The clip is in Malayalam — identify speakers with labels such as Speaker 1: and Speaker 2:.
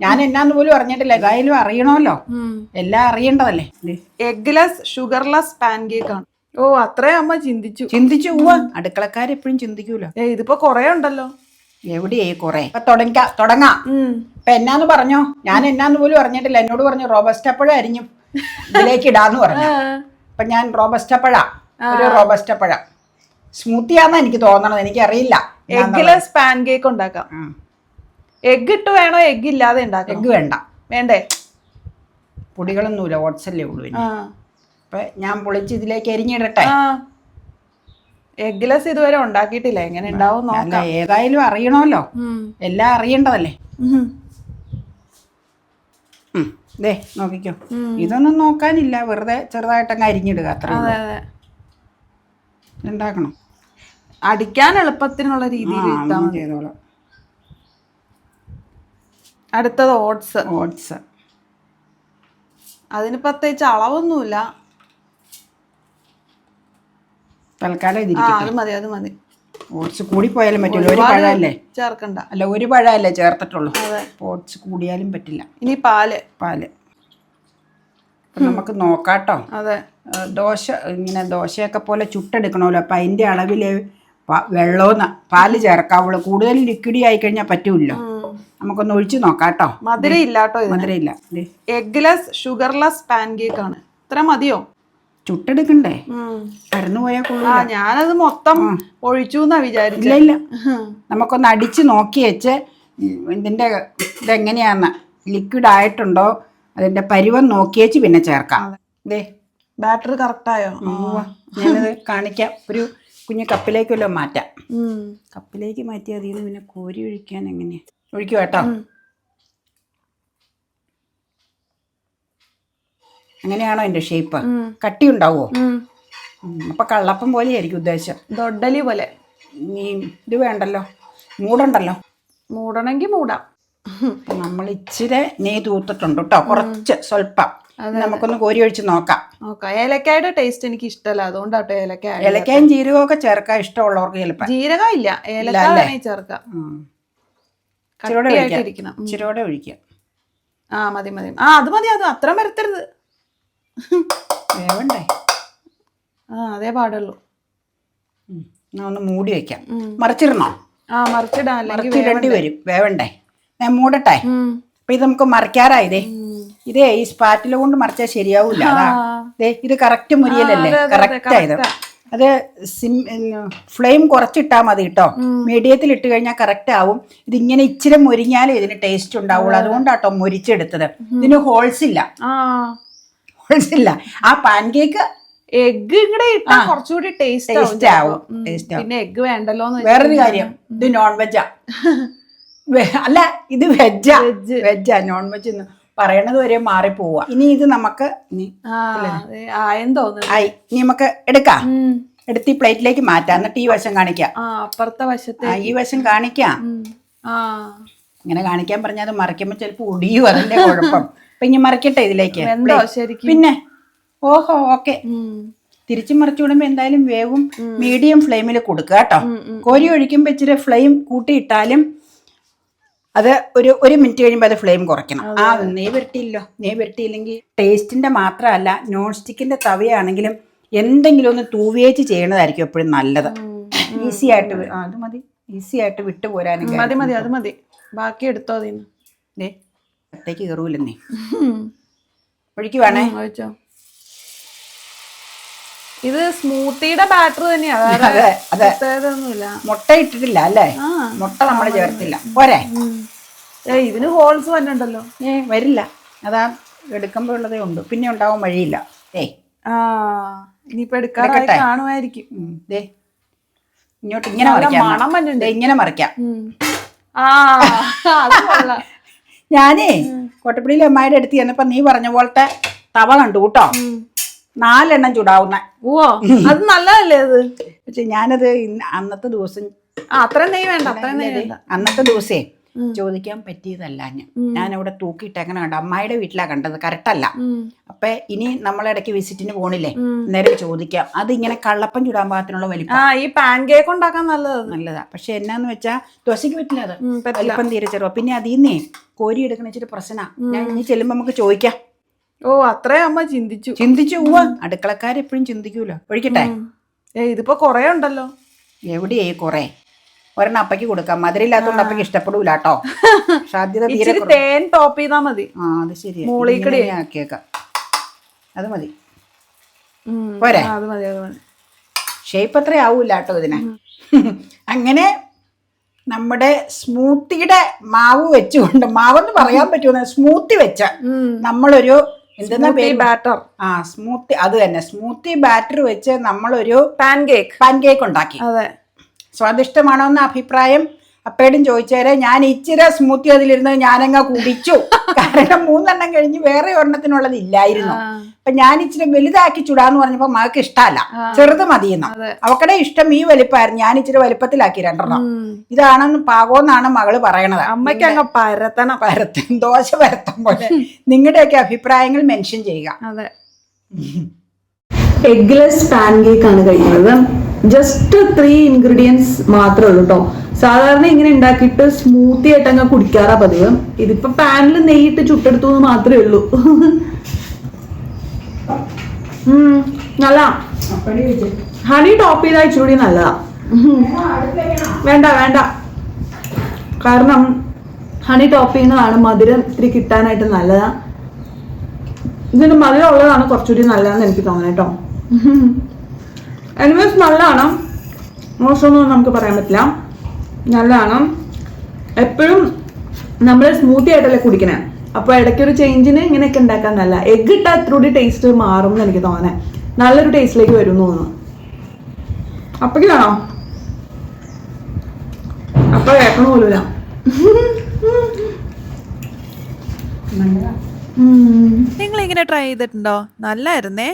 Speaker 1: ഞാൻ എന്നാന്ന് പോലും അറിഞ്ഞിട്ടില്ല. ഏതായാലും അറിയണമല്ലോ. എല്ലാം അറിയേണ്ടതല്ലേ?
Speaker 2: എഗ്ലെസ് ഷുഗർലെസ് പാൻ കേക്ക് ആണ്. ഓ അത്രേ അമ്മ ചിന്തിച്ചു.
Speaker 1: ചിന്തിച്ചു പോവാ. അടുക്കളക്കാരെപ്പോഴും ചിന്തിക്കൂലോ?
Speaker 2: ഏ ഇതിപ്പോ കൊറേ ഉണ്ടല്ലോ.
Speaker 1: എവിടെയായി കൊറേ. തുടങ്ങാ. തുടങ്ങാം. ഇപ്പൊ എന്നാന്ന് പറഞ്ഞോ? ഞാൻ എന്നാന്ന് പോലും അറിഞ്ഞിട്ടില്ല. എന്നോട് പറഞ്ഞു റോബസ്റ്റ് പഴം അരിഞ്ഞു. ഇതിലേക്ക് ഇടാന്ന് പറഞ്ഞു. അപ്പൊ ഞാൻ റോബസ്റ്റ് അപ്പഴ ഒരു റോബസ്റ്റ് അപ്പഴ സ്മൂത്തി സ്മൂത്തിയാന്ന് എനിക്ക് തോന്നണത്. എനിക്കറിയില്ല.
Speaker 2: എഗ്ലെസ് പാൻ കേക്ക് ഉണ്ടാക്കാം. എഗ് ഇട്ട് വേണോ? എഗ് ഇല്ലാതെ
Speaker 1: എഗ് വേണ്ട.
Speaker 2: വേണ്ടേ?
Speaker 1: പൊടികളൊന്നുമില്ല. ഓട്സല്ലേ ഉള്ളൂ ഇനി. അപ്പൊ ഞാൻ പൊളിച്ച് ഇതിലേക്ക് എരിഞ്ഞിടട്ടെ.
Speaker 2: ആ. എഗ്ലെസ് ഇതുവരെ ഉണ്ടാക്കിയിട്ടില്ല. എങ്ങനെ ഉണ്ടാവും
Speaker 1: അല്ല
Speaker 2: നോക്കാം.
Speaker 1: ഏതായാലും അറിയണമല്ലോ.
Speaker 2: ഉം.
Speaker 1: എല്ലാം അറിയേണ്ടതല്ലേ?
Speaker 2: ഉം.
Speaker 1: ഉം. ദേ നോക്കിക്കോ. ഇതൊന്നും നോക്കാനില്ല. വെറുതെ ചെറുതായിട്ടങ്ങ് അരിഞ്ഞിടുക. അത്ര
Speaker 2: അതെ അതെ.
Speaker 1: ഉണ്ടാക്കണം
Speaker 2: അടിക്കാൻ എളുപ്പത്തിനുള്ള രീതിയിൽ
Speaker 1: അങ്ങനെ ചെയ്തോളാം.
Speaker 2: അടുത്തത് ഓട്സ്.
Speaker 1: ഓട്സ്.
Speaker 2: അതിന് പ്രത്യേകിച്ച് അളവൊന്നുമില്ല.
Speaker 1: തൽക്കാലം
Speaker 2: ആ
Speaker 1: ഇതിരിക്കട്ടെ
Speaker 2: അത് മതി അത് മതി.
Speaker 1: ഓട്സ് കൂടിപ്പോയാലും പറ്റില്ല. ഒരു
Speaker 2: ഒരുപാട്
Speaker 1: പഴമല്ലേ?
Speaker 2: ചേർക്കണ്ട.
Speaker 1: അല്ല ഒരു പഴമല്ലേ ചേർത്തിട്ടുള്ളൂ?
Speaker 2: അതെ.
Speaker 1: ഓട്സ് കൂടിയാലും പറ്റില്ല.
Speaker 2: ഇനി പാൽ.
Speaker 1: പാൽ. അപ്പം നമുക്ക് നോക്കാട്ടോ.
Speaker 2: അതെ.
Speaker 1: ആ, ദോശ ഇങ്ങനെ ദോശയൊക്കെ പോലെ ചുട്ടെടുക്കണമല്ലോ. അപ്പം അതിന്റെ അളവിൽ വെള്ളവും പാൽ ചേർക്കാവുള്ളൂ. കൂടുതൽ ലിക്വിഡി ആയി കഴിഞ്ഞാൽ പറ്റൂല്ലോ.
Speaker 2: ഉം.
Speaker 1: നമുക്കൊന്ന് ഒഴിച്ച് നോക്കാട്ടോ.
Speaker 2: മധുരം ഇല്ലാട്ടോ ഇത്
Speaker 1: മധുരമില്ല ദേ,
Speaker 2: എഗ്ലെസ് ഷുഗർലെസ് പാൻ കേക്ക് ആണ് ഇത്ര മതിയോ?
Speaker 1: ചുട്ടെടുക്കണ്ടേ. പരന്നു പോയാൽ കൊള്ളാം
Speaker 2: ഞാനത് മൊത്തം ഒഴിച്ചു എന്നാ വിചാരിച്ചില്ല
Speaker 1: ഇല്ല ഇല്ല. നമുക്കൊന്ന് അടിച്ച് നോക്കി വെച്ച് ഇതിന്റെ ഇതെങ്ങനെയാന്ന് ലിക്വിഡ് ആയിട്ടുണ്ടോ അതിന്റെ പരുവം നോക്കിയേച്ച് പിന്നെ ചേർക്കാം. ദേ.
Speaker 2: ബാറ്ററി കറക്റ്റായോ.
Speaker 1: ഞാനത് കാണിക്കാം. ഒരു കുഞ്ഞു കപ്പിലേക്കല്ലോ മാറ്റാം. കപ്പിലേക്ക് മാറ്റിയാൽ അതിൽ നിന്ന് പിന്നെ കോരി ഒഴിക്കാൻ എങ്ങനെയാ? ഒഴിക്കുക കേട്ടോ. അങ്ങനെയാണോ എന്റെ ഷേപ്പ് കട്ടി ഉണ്ടാവുമോ അപ്പൊ കള്ളപ്പം പോലെ ആയിരിക്കും ഉദ്ദേശം
Speaker 2: ദൊഡലി പോലെ.
Speaker 1: നീ ഇത് വേണ്ടല്ലോ. മൂടണ്ടല്ലോ?
Speaker 2: മൂടണമെങ്കിൽ മൂടാം.
Speaker 1: നമ്മൾ ഇച്ചിരി നെയ്യ് തൂത്തിട്ടുണ്ട് കേട്ടോ. കുറച്ച് സ്വല്പം. നമുക്കൊന്ന് കോരി ഒഴിച്ച് നോക്കാം.
Speaker 2: നോക്കാം. ഏലക്കായുടെ ടേസ്റ്റ് എനിക്ക് ഇഷ്ടമല്ല അതുകൊണ്ടാട്ടോ ഏലക്കായ
Speaker 1: ഏലക്കായും ജീരകവും ഒക്കെ ചേർക്കാൻ ഇഷ്ടമുള്ളവർക്ക് ചിലപ്പോൾ
Speaker 2: ജീരകം ഇല്ല. ഏലക്കായ ചേർക്കാം.
Speaker 1: ഇച്ചിരൂടെ ഒഴിക്കാം. ചിരോടെ ഒഴിക്കുക
Speaker 2: ആ മതി മതി. ആ അത് മതി അത് അത്ര വരത്തരുത്.
Speaker 1: വേവണ്ടേ?
Speaker 2: ആ അതേ പാടുള്ളൂ.
Speaker 1: ഒന്ന് മൂടി വെക്കാം. മറിച്ചിടണോ?
Speaker 2: ആ മറിച്ചിടാൻ അല്ലെങ്കിൽ
Speaker 1: മറിച്ചിടേണ്ടി വരും. വേവണ്ടേ? ഞാൻ മൂടട്ടെ. അപ്പൊ ഇത് നമുക്ക് മറിക്കാറായതേ. ഇതേ ഈ സ്പാറ്റില കൊണ്ട് മറിച്ചാൽ ശരിയാവൂല. ദേ ഇത് കറക്റ്റ് മുരിയലല്ലേ? കറക്റ്റ് ആയത് അത് സിം ഫ്ലെയിം കുറച്ചിട്ടാൽ മതി കേട്ടോ മീഡിയത്തിൽ ഇട്ട് കഴിഞ്ഞാൽ കറക്റ്റ് ആവും ഇതിങ്ങനെ ഇച്ചിരി മുരിഞ്ഞാലേ ഇതിന് ടേസ്റ്റ് ഉണ്ടാവുള്ളൂ. അതുകൊണ്ടാട്ടോ മുരിച്ചെടുത്തത്. ഇതിന് ഹോൾസ് ഇല്ല. ഹോൾസ് ഇല്ല. ആ പാൻകേക്ക്
Speaker 2: എഗ് ഇവിടെ ഇട്ടാ കുറച്ചുകൂടി ടേസ്റ്റ്
Speaker 1: ആവും
Speaker 2: പിന്നെ എഗ് വേണ്ടല്ലോ
Speaker 1: വേറൊരു കാര്യം. ഇത് നോൺ വെജാ. അല്ല ഇത് വെജാ. വെജാ. നോൺ വെജ് പറയണത് വരെ മാറിപ്പോവാ ഇനി ഇത് നമുക്ക് ആയി. ഇനി നമുക്ക് എടുക്കാം. എടുത്ത് ഈ പ്ലേറ്റിലേക്ക് മാറ്റാം. എന്നിട്ട് ഈ വശം കാണിക്കാം.
Speaker 2: അപ്പുറത്തെ വശത്തെ.
Speaker 1: ഈ വശം കാണിക്കാം. ഇങ്ങനെ കാണിക്കാൻ പറഞ്ഞാൽ അത് മറിക്കുമ്പോൾ ചിലപ്പോൾ ഒടിയും അതിന്റെ കുഴപ്പം. അപ്പൊ ഇനി മറിക്കട്ടെ ഇതിലേക്ക്. പിന്നെ? ഓഹോ ഓക്കെ. തിരിച്ചു മറിച്ചു വിടുമ്പോൾ എന്തായാലും വേവും മീഡിയം ഫ്ലെയിമിൽ കൊടുക്കുക കേട്ടോ. കോരി ഒഴിക്കുമ്പോൾ ഇച്ചിരി ഫ്ലെയിം കൂട്ടിയിട്ടാലും അത് ഒരു ഒരു മിനിറ്റ് കഴിയുമ്പോൾ അത് ഫ്ലെയിം കുറയ്ക്കണം. ആ നെയ് വരട്ടിയില്ലോ നെയ് വരട്ടിയില്ലെങ്കിൽ ടേസ്റ്റിന്റെ മാത്രമല്ല നോൺ സ്റ്റിക്കിന്റെ തവയാണെങ്കിലും എന്തെങ്കിലും ഒന്ന് തൂവേച്ച് ചെയ്യണതായിരിക്കും എപ്പോഴും നല്ലത്. ഈസി ആയിട്ട് അത് മതി. ഈസി ആയിട്ട് വിട്ടു പോരാനും
Speaker 2: മതി മതി അത് മതി. ബാക്കി എടുത്തോ അതിന്.
Speaker 1: അത്തേക്ക് കയറൂലെന്നേ ഒഴിക്കുവാണേ.
Speaker 2: ഒഴിച്ചോ. ഇത് സ്മൂത്തിയുടെ ബാറ്റർ തന്നെയാ
Speaker 1: മുട്ട ഇട്ടിട്ടില്ല അല്ലേ? മുട്ട നമ്മൾ ചേർത്തില്ല. പോരെ.
Speaker 2: ഇതിന് ഹോൾസ് വന്നിട്ടുണ്ടല്ലോ.
Speaker 1: ഏ വരില്ല. അതാ എടുക്കുമ്പോൾ ഉള്ളതേ ഉണ്ട് പിന്നെ ഉണ്ടാവാൻ വഴിയില്ല. ഏ
Speaker 2: ആ ഇനിയിപ്പോ എടുക്കാറായി കാണുമായിരിക്കും.
Speaker 1: ദേ. ഇങ്ങോട്ട് ഇങ്ങനെ മറിക്കാം.
Speaker 2: മണം
Speaker 1: ഇങ്ങനെ മറിക്കാം.
Speaker 2: ആ
Speaker 1: ഞാനേ കോട്ടപ്പടിയിലെ അമ്മായിയുടെ അടുത്ത് ചെന്നപ്പോ നീ പറഞ്ഞ പോലത്തെ തവ കണ്ടു കേട്ടോ. നാലെണ്ണം ചൂടാവുന്ന.
Speaker 2: ഓ അത് നല്ലതല്ലേ അത്?
Speaker 1: പക്ഷെ ഞാനത് അന്നത്തെ ദിവസം
Speaker 2: അത്ര നെയ്യ് വേണ്ട അത്രയും നെയ്യ് വേണ്ട.
Speaker 1: അന്നത്തെ ദിവസേ ചോദിക്കാൻ പറ്റിയതല്ല ഞാൻ. അവിടെ അവിടെ എങ്ങനെ കണ്ട? അമ്മായിയുടെ വീട്ടിലാ കണ്ടത് കറക്റ്റല്ല. അപ്പൊ ഇനി നമ്മളിടയ്ക്ക് വിസിറ്റിന് പോണില്ലേ? നേരെ ചോദിക്കാം. അത് ഇങ്ങനെ കള്ളപ്പം ചുടാൻ പാകത്തിനുള്ള വലിപ്പം.
Speaker 3: ആ ഈ പാൻ കേക്ക് ഉണ്ടാക്കാൻ നല്ലത്
Speaker 1: നല്ലതാ. പക്ഷെ എന്നാന്ന് വെച്ചാ ദോശയ്ക്ക് പറ്റില്ല അത്. വലിപ്പം തീരെ ചെറുപ്പം പിന്നെ അതിന്നേ കോരി എടുക്കണ ഇച്ചിരി പ്രശ്ന. ഞാൻ ഇനി ചെല്ലുമ്പോ നമുക്ക് ചോദിക്കാം.
Speaker 3: ഓ അത്രേ അമ്മ ചിന്തിച്ചു.
Speaker 1: ചിന്തിച്ചു പോവാ. അടുക്കളക്കാരെപ്പോഴും ചിന്തിക്കൂലോ. ഒഴിക്കട്ടെ.
Speaker 3: ഏ ഇതിപ്പോ കൊറേ ഉണ്ടല്ലോ.
Speaker 1: എവിടെയായി കൊറേ? ഒരെണ്ണം അപ്പയ്ക്ക് കൊടുക്കാം. മധുരയില്ലാത്തോണ്ട് അപ്പയ്ക്ക് ഇഷ്ടപ്പെടൂല കേട്ടോ. സാധ്യത തീരെ
Speaker 3: തേൻ ടോപ്പ് ചെയ്താ മതി.
Speaker 1: ആ അത്
Speaker 3: ശരി
Speaker 1: ഇങ്ങനെ ആക്കിയേക്കാം. അത് മതി.
Speaker 3: ഉം.
Speaker 1: പോരെ.
Speaker 3: ആ, അത് മതി അത് മതി.
Speaker 1: ഷേപ്പ് അത്ര ആവൂല കേട്ടോ ഇതിന്. അങ്ങനെ നമ്മുടെ സ്മൂത്തിയുടെ മാവ് വെച്ചുകൊണ്ട് മാവെന്ന് പറയാൻ പറ്റുമോ സ്മൂത്തി വെച്ച നമ്മളൊരു
Speaker 3: ബാറ്റർ
Speaker 1: ആ സ്മൂത്തി അത് തന്നെ. സ്മൂത്തി ബാറ്റർ വെച്ച് നമ്മളൊരു
Speaker 3: പാൻ കേക്ക്
Speaker 1: പാൻ കേക്ക് ഉണ്ടാക്കി.
Speaker 3: അതെ.
Speaker 1: സ്വാദിഷ്ടമാണോ എന്ന അഭിപ്രായം? അപ്പേടും ചോദിച്ചേരെ ഞാൻ ഇച്ചിരി സ്മൂത്തി അതിലിരുന്ന് ഞാനങ്ങ് കുടിച്ചു. കാരണം മൂന്നെണ്ണം കഴിഞ്ഞ് വേറെ ഒരെണ്ണത്തിനുള്ളത് ഇല്ലായിരുന്നു. അപ്പൊ ഞാൻ ഇച്ചിരി വലുതാക്കി ചുടാന്ന് പറഞ്ഞപ്പോ മകൾക്ക് ഇഷ്ടമല്ല ചെറുത് മതിയെന്ന്. അവക്കടെ ഇഷ്ടം ഈ വലിപ്പമായിരുന്നു. ഞാൻ ഇച്ചിരി വലിപ്പത്തിലാക്കി രണ്ടെണ്ണം. ഇതാണെന്ന് പാകോന്നാണ് മകൾ പറയണത്.
Speaker 3: അമ്മയ്ക്ക് അങ്ങ് പരത്തണം.
Speaker 1: പരത്ത ദോശ പരത്തും പോലെ. നിങ്ങളുടെയൊക്കെ അഭിപ്രായങ്ങൾ മെൻഷൻ ചെയ്യുക.
Speaker 3: അതെ.
Speaker 2: എഗ്ലെസ് പാൻ കേക്ക് ആണ് കഴിക്കുന്നത്. ജസ്റ്റ് ത്രീ ഇൻഗ്രീഡിയൻസ് മാത്രമേ ഉള്ളൂ കേട്ടോ സാധാരണ ഇങ്ങനെ ഉണ്ടാക്കിയിട്ട് സ്മൂത്തി ആയിട്ട് അങ്ങ് കുടിക്കാറാ പതിവ്. ഇതിപ്പോ പാനിൽ നെയ്യിട്ട് ചുട്ടെടുത്തു എന്ന് മാത്രമേ ഉള്ളൂ. നല്ല ഹണി ടോപ്പ് ചെയ്താൽ ഇച്ചിരി നല്ലതാ. വേണ്ട വേണ്ട. കാരണം ഹണി ടോപ്പ് ചെയ്യുന്നതാണ് മധുരം ഇത്തിരി കിട്ടാനായിട്ട് നല്ലതാ. ഇതിന് മധുരം ഉള്ളതാണ് കുറച്ചുകൂടി നല്ലതെന്ന് എനിക്ക് തോന്നുന്നത് കേട്ടോ. എനിവേസ് നല്ലതാണ്. മോശമൊന്നും നമുക്ക് പറയാൻ പറ്റില്ല. നല്ലതാണ്. എപ്പോഴും നമ്മൾ സ്മൂത്തി ആയിട്ടല്ലേ കുടിക്കണേ? അപ്പോൾ ഇടയ്ക്കൊരു ചേഞ്ചിന് ഇങ്ങനെയൊക്കെ ഉണ്ടാക്കാൻ നല്ല. എഗ് ഇട്ടാൽ അത്രൂടി ടേസ്റ്റ് മാറും എന്ന് എനിക്ക് തോന്നണേ. നല്ലൊരു ടേസ്റ്റിലേക്ക് വരും എന്ന് തോന്നുന്നു. അപ്പോഴാണോ അപ്പൊ കേൾക്കണ പോലുമില്ല ഉം.
Speaker 3: നിങ്ങൾ ഇങ്ങനെ ട്രൈ ചെയ്തിട്ടുണ്ടോ? നല്ലായിരുന്നേ?